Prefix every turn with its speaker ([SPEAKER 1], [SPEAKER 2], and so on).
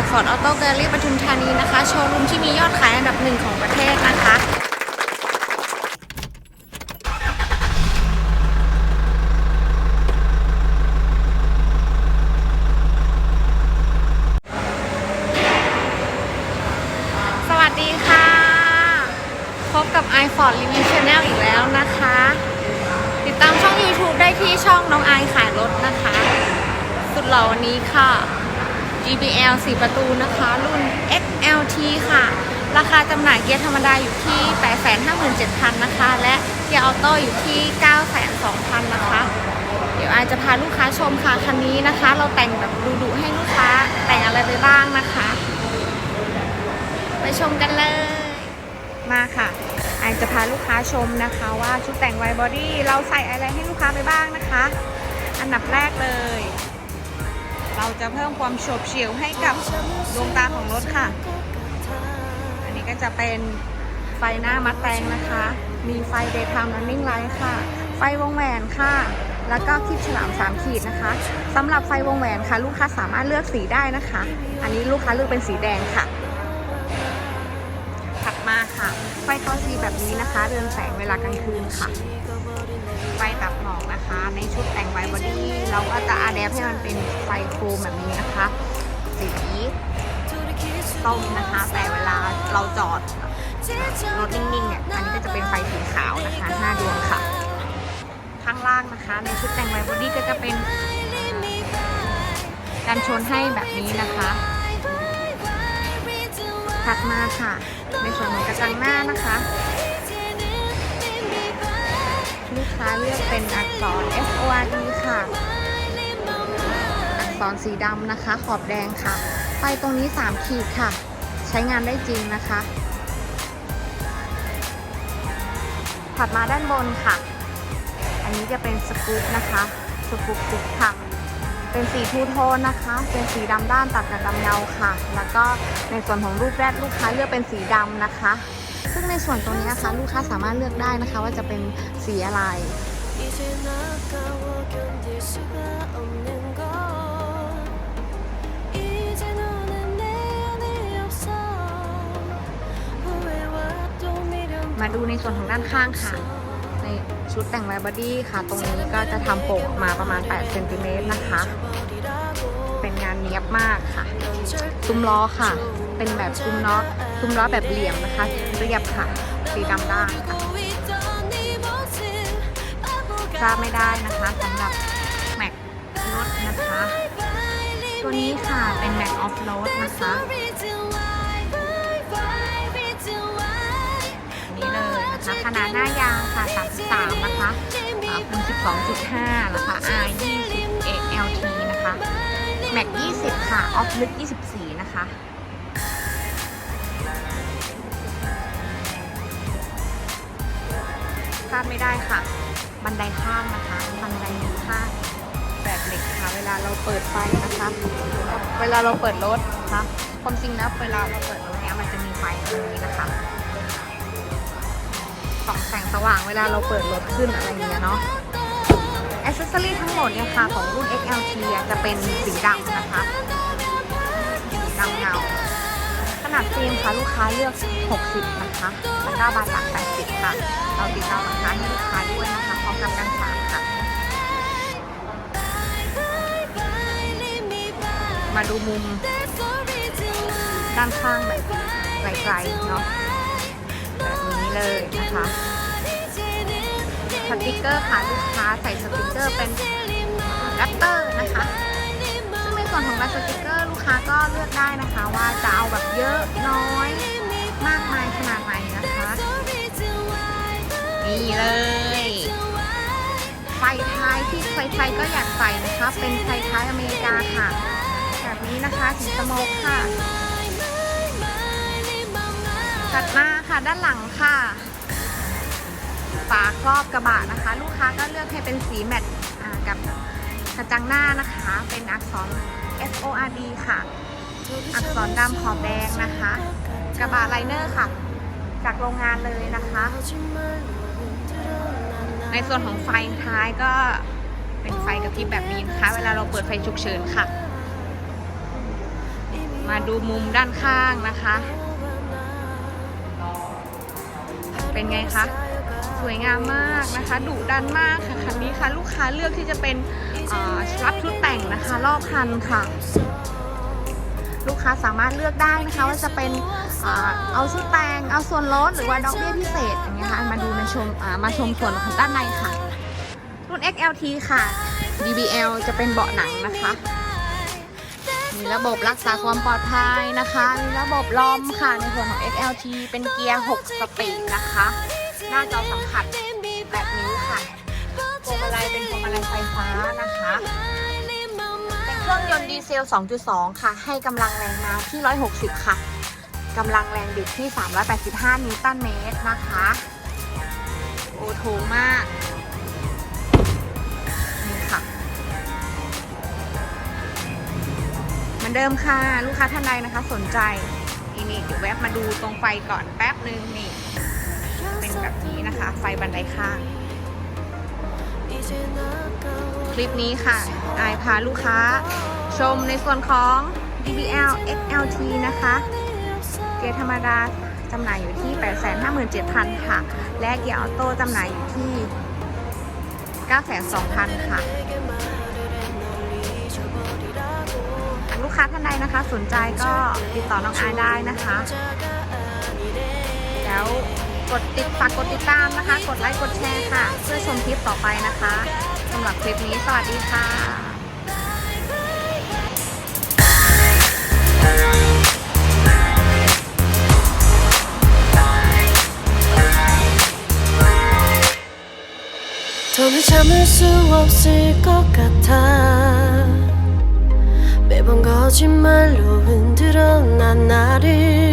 [SPEAKER 1] จาก Ford Auto Gallery ปทุมธานีนะคะ โชว์รูมที่มียอดขายอันดับหนึ่งของประเทศนะคะสวัสดีค่ะ พบกับ i f o r d Review Channel อีกแล้วนะคะ ติดตามช่อง YouTube ได้ที่ช่องน้องไอขายรถนะคะ สุดหล่อวันนี้ค่ะ GBL 4 ประตูนะคะ รุ่น XLT ค่ะ ราคาจำหน่ายเกียร์ธรรมดาอยู่ที่ 857,000 นะคะ และเกียร์ออโต้อยู่ที่ 902,000 นะคะ เดี๋ยวไอจะพาลูกค้าชมค่ะ คันนี้นะคะ เราแต่งแบบดุๆให้ลูกค้าแต่งอะไรไปบ้างนะคะ ไปชมกันเลย มาค่ะไอจะพาลูกค้าชมนะคะว่าชุดแต่งไวบอดี้เราใส่อะไรให้ลูกค้าไปบ้างนะคะ อันดับแรกเลย เราจะเพิ่มความโฉบเฉี่ยวให้กับดวงตาของรถค่ะ อันนี้ก็จะเป็นไฟหน้ามัดแตงนะคะ มีไฟ daytime running light ค่ะ ไฟวงแหวนค่ะ แล้วก็คลิปฉลาม3ขีดนะคะสำหรับไฟวงแหวนค่ะ ลูกค้าสามารถเลือกสีได้นะคะ อันนี้ลูกค้าเลือกเป็นสีแดงค่ะ ไฟทอสีแบบนี้นะคะ เรืองแสงเวลากลางคืนค่ะ ไฟตับหมอกนะคะ ในชุดแต่งไวบอดี้เราก็จะอาแดปให้มันเป็นไฟโครมแบบนี้นะคะ สีส้มนะคะ แต่เวลาเราจอดรถนิ่งๆเนี่ย อันนี้ก็จะเป็นไฟสีขาวนะคะหน้าดวงค่ะ ข้างล่างนะคะ ในชุดแต่งไวบอดี้ก็จะเป็นการชนให้แบบนี้นะคะถัดมาค่ะ ในส่วนของกระจังหน้านะคะลูกค้าเลือกเป็นอักษร F O R D ค่ะ อักษรสีดำนะคะ ขอบแดงค่ะ ไฟตรงนี้ 3 ขีดค่ะ ใช้งานได้จริงนะคะ ถัดมาด้านบนค่ะ อันนี้จะเป็นสกู๊ปนะคะ สกู๊ปสิกค่ะ เป็นสีทูโทนนะคะ เป็นสีดำด้านตัดกับดำเงาค่ะ แล้วก็ในส่วนของรูปแรกลูกค้าเลือกเป็นสีดำนะคะ ซึ่งในส่วนตรงนี้นะคะลูกค้าสามารถเลือกได้นะคะ ว่าจะเป็นสีอะไรมาดูในส่วนของด้านข้างค่ะ ชุดแต่งไวบอดี้ค่ะ ตรงนี้ก็จะทำโป่งออกมาประมาณ8เซนติเมตรนะคะ เป็นงานเนี้ยบมากค่ะ ซุ้มล้อค่ะ เป็นแบบซุ้มล้อซุ้มล้อแบบเหลี่ยมนะคะ เรียบค่ะ สีดำด้านค่ะทราบไม่ได้นะคะสำหรับแม็กรถนะคะ ตัวนี้ค่ะเป็นแม็กออฟโรดนะคะ นะคะขนาดหน้ายางค่ะ 33 นะคะอ่าเป็น12.5 นะคะ R 20 LT นะคะแม็ก20 ค่ะ ออฟลึก 24 นะคะพลาดไม่ได้ค่ะ บันไดข้างนะคะ บันไดข้างแบบเหล็กค่ะ เวลาเราเปิดไฟนะคะ เวลาเราเปิดรถนะคะความจริงแล้วเวลาเราเปิดรถเนี้ยมันจะมีไฟตรงนี้นะคะ องแสงสว่างเวลาเราเปิดรถขึ้นอะไรอย่างเงี้ยเนาะอ c เซสซอรี่ทั้งหมดเนี่ยค่ะของรุ่น XLT จะเป็นสีดำนะคะดำเงา ขนาดฟิล์มค่ะลูกค้าเลือก 60 นะคะแล้วก็บาทจาก80 ค่ะ เราติดตามราคาให้ลูกค้าด้วยนะคะพร้อมกับกันฝากค่ะ มาดูมุมด้านข้างแบบไกลๆเนาะ นี้เลยนะคะสติกเกอร์ค่ะลูกค้าใส่สติกเกอร์เป็นแรปเตอร์นะคะ ซึ่งในส่วนของลายสติกเกอร์ลูกค้าก็เลือกได้นะคะ ว่าจะเอาแบบเยอะน้อยมากมายขนาดไหนนะคะ นี่เลยไฟท้ายที่ใครๆก็อยากใส่นะคะ เป็นไฟท้ายอเมริกาค่ะ แบบนี้นะคะสีสโมกค่ะ ถัดมาค่ะด้านหลังค่ะ ฝาครอบกระบะนะคะ ลูกค้าก็เลือกให้เป็นสีแมตต์กับกระจังหน้านะคะ เป็นอักษร F O R D ค่ะ อักษรดำขอบแดงนะคะ กระบะไลเนอร์ค่ะ จากโรงงานเลยนะคะ ในส่วนของไฟท้ายก็เป็นไฟกระพริบแบบนี้นะคะ เวลาเราเปิดไฟฉุกเฉินค่ะ มาดูมุมด้านข้างนะคะ เป็นไงคะ สวยงามมากนะคะดุดันมากค่ะคันนี้ค่ะลูกค้าเลือกที่จะเป็นรับชุดแต่งนะคะรอบคันค่ะ ลูกค้าสามารถเลือกได้นะคะว่าจะเป็นอเอาชุดแต่งเอาส่วนลดหรือว่าดอกเบี้ยพิเศษอย่างเงี้ยค่ะมาดูในชมมาชมส่วนของด้านในค่ะ รุ่น XLT ค่ะ DBL จะเป็นเบาะหนังนะคะ มีระบบรักษาความปลอดภัยนะคะ มีระบบลอมค่ะ ในส่วนของ XLT เป็นเกียร์ 6 สปีดนะคะ หน้าจอสัมผัสแบบนี้ค่ะพวงมาลัยเป็นพวงมาลัยไฟฟ้านะคะ เป็นเครื่องยนต์ดีเซล 2.2 ค่ะ ให้กำลังแรงม้าที่ 160 ค่ะกำลังแรงบิดที่ 385 นิวตันเมตรนะคะ โอ้โถมาก มือนเดิมค่ะ ลูกค้าท่านใดนะคะ สนใจนี่นี่เดี๋ยวแวะมาดูตรงไฟก่อนแป๊บนึงนี่ เป็นแบบนี้นะคะ ไฟบันไดข้าง คลิปนี้ค่ะอายพาลูกค้า ชมในส่วนของ DBL XLT นะคะเกียร์ธรรมดาจำหน่ายอยู่ที่ 857,000 ค่ะ และเกียร์ออโต้จำหน่ายอยู่ที่ 902,000 ค่ะ ลูกค้าท่านใดนะคะ สนใจก็ติดต่อน้องอายได้นะคะ แล้วกดติดฝากกดติดตามนะคะ กดไลค์กดแชร์ค่ะ เพื่อชมคลิปต่อไปนะคะสำหรับคลิปนี้สวัสดีค่ะ
[SPEAKER 2] 더는 참을 수 없을 것 같아 매번 거짓말로 흔들어 난 나를